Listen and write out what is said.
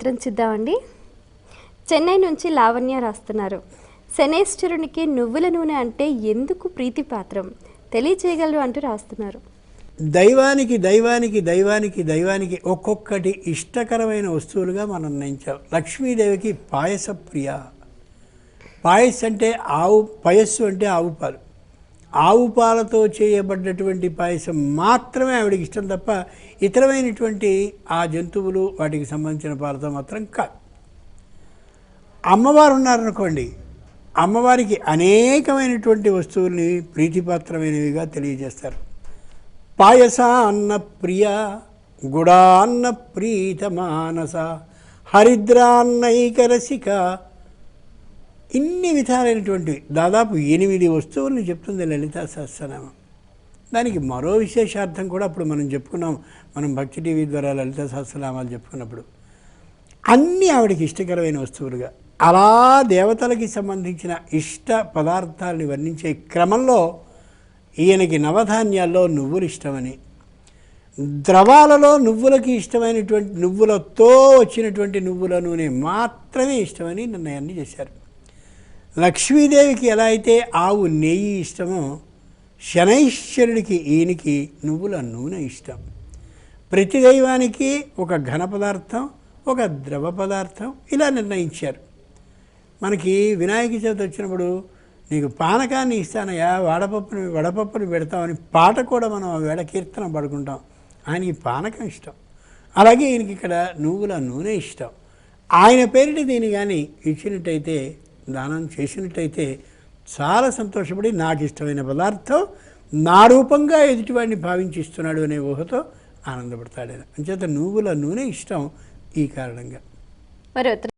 చిత్రం చూద్దామండి చెన్నై నుంచి లావణ్య రాస్తున్నారు. శనేశ్వరునికి నువ్వుల నూనె అంటే ఎందుకు ప్రీతిపాత్రం? తెలియచేయగలరు అంటూ రాస్తున్నారు. దైవానికి దైవానికి దైవానికి దైవానికి ఒక్కొక్కటి ఇష్టకరమైన వస్తువులుగా మనం నిర్ణయించాం. లక్ష్మీదేవికి పాయస ప్రియ పాయస్ అంటే ఆవు పయస్సు అంటే ఆవు పాలు. ఆవు పాలతో చేయబడ్డటువంటి పాయసం మాత్రమే ఆవిడకి ఇష్టం తప్ప ఇతరమైనటువంటి ఆ జంతువులు వాటికి సంబంధించిన పాలతో మాత్రం కాదు. అమ్మవారు ఉన్నారనుకోండి అమ్మవారికి అనేకమైనటువంటి వస్తువుల్ని ప్రీతిపాత్రమైనవిగా తెలియజేస్తారు. పాయసాన్న ప్రియ గుడాన్న ప్రీత మానస హరిద్రాన్నైక రసిక ఇన్ని విధాలైనటువంటి దాదాపు ఎనిమిది వస్తువులను చెప్తుంది లలితా సహస్రనామం. దానికి మరో విశేషార్థం కూడా అప్పుడు మనం చెప్పుకున్నాం. మనం భక్తి టీవీ ద్వారా లలితా సహస్రనామాలు చెప్పుకున్నప్పుడు. అన్నీ ఆవిడకి ఇష్టకరమైన వస్తువులుగా. అలా దేవతలకి సంబంధించిన ఇష్ట పదార్థాలని వర్ణించే క్రమంలో ఈయనకి నవధాన్యాల్లో నువ్వులు ఇష్టమని ద్రవాలలో నువ్వులకి ఇష్టమైనటువంటి నువ్వులతో వచ్చినటువంటి నువ్వుల నూనె మాత్రమే ఇష్టమని నిర్ణయాన్ని చేశారు. లక్ష్మీదేవికి ఎలా అయితే ఆవు నెయ్యి ఇష్టమో శనైశ్వరుడికి ఈయనకి నువ్వుల నూనె ఇష్టం. ప్రతి దైవానికి ఒక ఘన పదార్థం ఒక ద్రవ పదార్థం ఇలా నిర్ణయించారు. మనకి వినాయక చవితి వచ్చినప్పుడు నీకు పానకాన్ని ఇస్తానయ్యా వడపప్పుని వడపప్పుని పెడతామని పాట కూడా మనం ఆ వేళ కీర్తన పడుకుంటాం. ఆయనకి పానకం ఇష్టం. అలాగే ఈయనకి ఇక్కడ నువ్వుల నూనె ఇష్టం. ఆయన పేరిట దీన్ని కానీ ఇచ్చినట్టయితే దానం చేసినట్టయితే చాలా సంతోషపడి నాకు ఇష్టమైన పదార్థం నా రూపంగా ఎదుటివాడిని భావించి ఇస్తున్నాడు అనే ఊహతో ఆనందపడతాడు ఆయన అంచేత నువ్వుల నూనె ఇష్టం ఈ కారణంగా. మరి